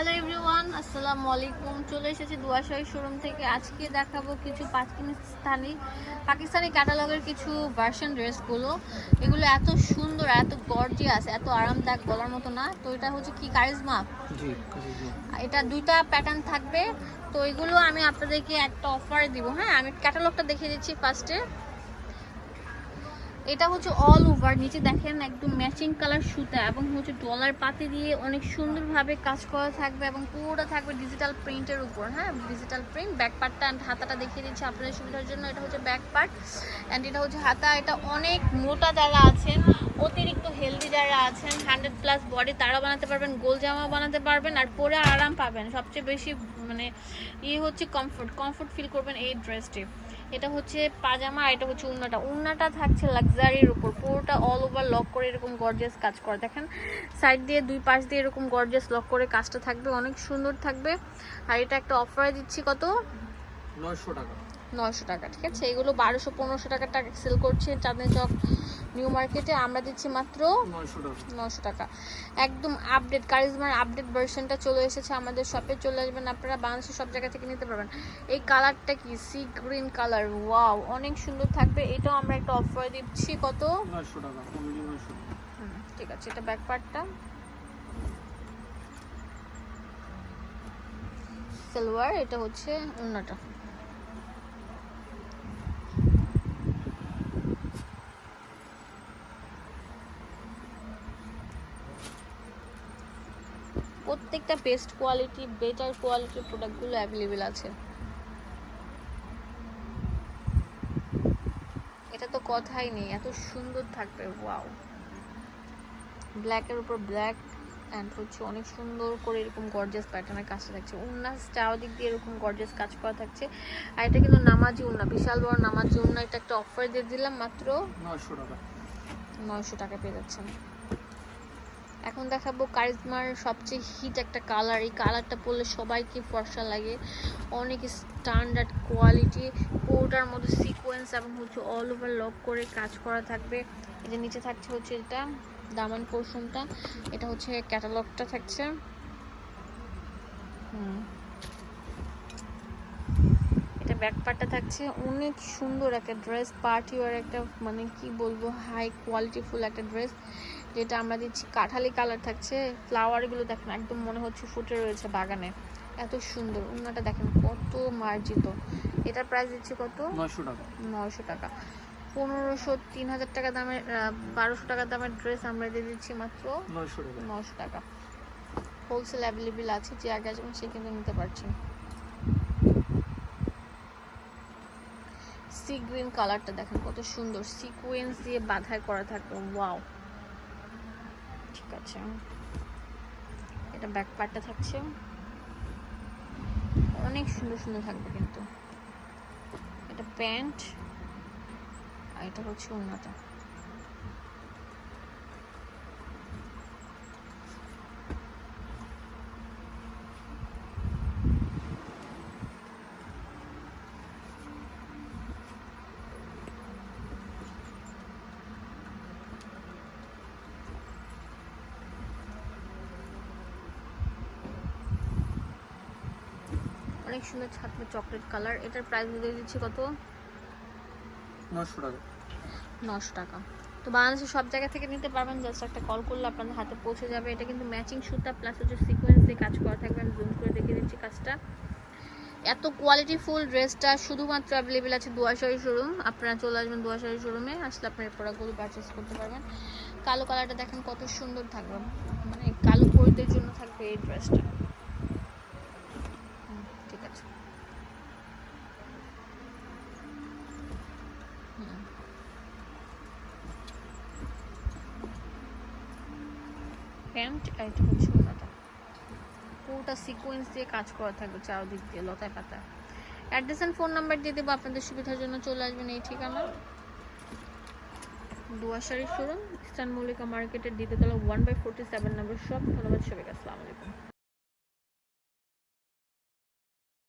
Hello everyone আসসালামু আলাইকুম। চলে এসেছি দুয়াশাই শোরুম থেকে। আজকে দেখাবো কিছু পাকিস্তানি পাকিস্তানি ক্যাটালগের কিছু ভার্সন ড্রেসগুলো এগুলো এত সুন্দর এত গর্জিয়াস এত আরামদায়ক বলার মতো না। তো এটা হচ্ছে কি কারিজমা এটা দুইটা প্যাটার্ন থাকবে। তো এগুলো আমি আপনাদেরকে একটা অফারে দিব। হ্যাঁ আমি ক্যাটালগটা দেখিয়ে দিচ্ছি ফার্স্টে এটা হচ্ছে অল ওভার নিচে দেখেন একদম ম্যাচিং কালার সুতা এবং হচ্ছে ডলার পাতি দিয়ে অনেক সুন্দরভাবে কাজ করা থাকবে এবং পুরোটা থাকবে ডিজিটাল প্রিন্টের উপর হ্যাঁ? ডিজিটাল প্রিন্ট ব্যাক পার্টটা অ্যান্ড হাতাটা দেখিয়ে দিচ্ছি আপনাদের সুবিধার জন্য। এটা হচ্ছে ব্যাক পার্ট অ্যান্ড এটা হচ্ছে হাতা। এটা অনেক মোটা যারা আছেন, অতিরিক্ত হেলদি যারা আছেন হান্ড্রেড প্লাস বডি তারা বানাতে পারবেন, গোল জামা বানাতে পারবেন আর পরে আরাম পাবেন। সবচেয়ে বেশি মানে ইয়ে হচ্ছে কমফোর্ট কমফোর্ট ফিল করবেন এই ড্রেসটি এটা হচ্ছে পাজামা আর এটা হচ্ছে উন্নাটা। উন্নাটা থাকছে লাক্সারির উপর। পুরোটা অল ওভার লক করে এরকম গর্জেস কাজ করে। দেখেন সাইড দিয়ে দুই পাশ দিয়ে এরকম গর্জিয়াস লক করে কাজটা থাকবে। অনেক সুন্দর থাকবে। আর এটা একটা অফারে দিচ্ছি কত? নয়শো টাকা। নয়শো টাকা ঠিক আছে? এগুলো বারোশো পনেরোশো টাকার টাকা সেল করছে। চাঁদনি চক নিউ মার্কেটে আমরা দিচ্ছি মাত্র নশো টাকা। একদম আপডেট কারিজমার আপডেট ভার্সনটা চলে এসেছে আমাদের শপে চলে আসবেন আপনারা বাংলাদেশের সব জায়গা থেকে নিতে পারবেন। এই কালারটা কি? সি গ্রিন কালার ওয়াও অনেক সুন্দর থাকবে। এটাও আমরা একটা অফার দিচ্ছি। কত? টাকা ঠিক আছে এটা ব্যাক পার্টটা সালোয়ার এটা হচ্ছে অন্যটা প্রত্যেকটা বেস্ট কোয়ালিটি বেটার কোয়ালিটির প্রোডাক্টগুলো অ্যাভেলেবেল আছে। এটা তো কথাই নেই এত সুন্দর থাকবে ওয়াও ব্ল্যাকের উপর ব্ল্যাক অ্যান্ড হচ্ছে অনেক সুন্দর করে এরকম গর্জিয়াস প্যাটার্নের কাজটা থাকছে। উন্না চারদিক দিয়ে এরকম গর্জিয়াস কাজ করা থাকছে। আর এটা কিন্তু নামাজি উন্না বিশাল বড় নামাজি উন্না এটা একটা অফার দিয়ে দিলাম মাত্র নয়শো টাকা। নয়শো টাকা পেয়ে যাচ্ছেন। এখন দেখাবো কারিজমার সবচেয়ে হিট একটা কালার এই কালারটা পরলে সবাইকে ফর্সা লাগে। অনেক স্ট্যান্ডার্ড কোয়ালিটি পুরোটার মধ্যে সিকোয়েন্স এবং হচ্ছে অল ওভার লক করে কাজ করা থাকবে। এই যে নিচে থাকছে হচ্ছে এটা, দামান পোর্শনটা এটা হচ্ছে ক্যাটালগটা থাকছে। হুম। এটা ব্যাক পার্টটা থাকছে। অনেক সুন্দর একটা ড্রেস পার্টি ওয়ার একটা মানে কি বলব হাই কোয়ালিটিফুল একটা ড্রেস যেটা আমরা দিচ্ছি। কাঠালি কালার থাকছে। ফ্লাওয়ারগুলো দেখেন একদম মনে হচ্ছে ফুটে রয়েছে বাগানে। এত সুন্দর উন্নাটা দেখেন কত মার্জিত। এটার প্রাইস দিচ্ছি কত? নয়শো টাকা। নয়শো টাকা। পনেরোশো তিন হাজার টাকা দামের বারোশো টাকা দামের ড্রেস আমরা দিয়ে দিচ্ছি মাত্র নয়শো টাকা। নশো টাকা। হোলসেল অ্যাভেলেবেল আছে যে আগে আসবেন সে কিন্তু নিতে পারছেন সি গ্রিন কালারটা দেখেন, কত সুন্দর। সিকোয়েন্স দিয়ে বাঁধাই করা থাকবে, ওয়াও। ঠিক আছে। এটা ব্যাক পার্টটা থাকছে। অনেক সুন্দর সুন্দর থাকবে কিন্তু। এটা প্যান্ট, আর এটা হচ্ছে উন্নতা অনেক সুন্দর থাকবে চকলেট কালার এটার প্রাইস দিয়ে দিচ্ছি কত? নয়শো টাকা। নশো টাকা। তো বাংলাদেশের সব জায়গা থেকে নিতে পারবেন জাস্ট একটা কল করলে আপনাদের হাতে পৌঁছে যাবে। এটা কিন্তু ম্যাচিং সুতা প্লাস হচ্ছে সিকোয়েন্স দিয়ে কাজ করা থাকবে। আমি জুম করে দেখিয়ে দিচ্ছি কাজটা। এত কোয়ালিটি ফুল ড্রেসটা শুধুমাত্র অ্যাভেলেবেল আছে দুয়াশারি শোরুম আপনারা চলে আসবেন দুয়াশারি শোরুমে আসলে আপনার এই প্রোডাক্টগুলো পারচেস করতে পারবেন। কালো কালারটা দেখেন কত সুন্দর থাকবে। মানে কালো পরিদের জন্য থাকবে এই ড্রেসটা হুম, ঠিক আছে হুম প্যান্ট আর এটা হচ্ছে ওনাটা পুরোটা সিকোয়েন্স দিয়ে কাজ করা থাকবে চারদিক দিয়ে, লতায় পাতা। অ্যাড্রেস অ্যান্ড ফোন নাম্বার দিয়ে দেবো, আপনাদের সুবিধার জন্য চলে আসবেন এই ঠিকানা। দুয়াশারি শোরুম ইস্টার্ন মৌলিকা মার্কেটের দ্বিতীয়তলা one by forty seven number shop ধন্যবাদ সবাইকে, আসসালামু আলাইকুম।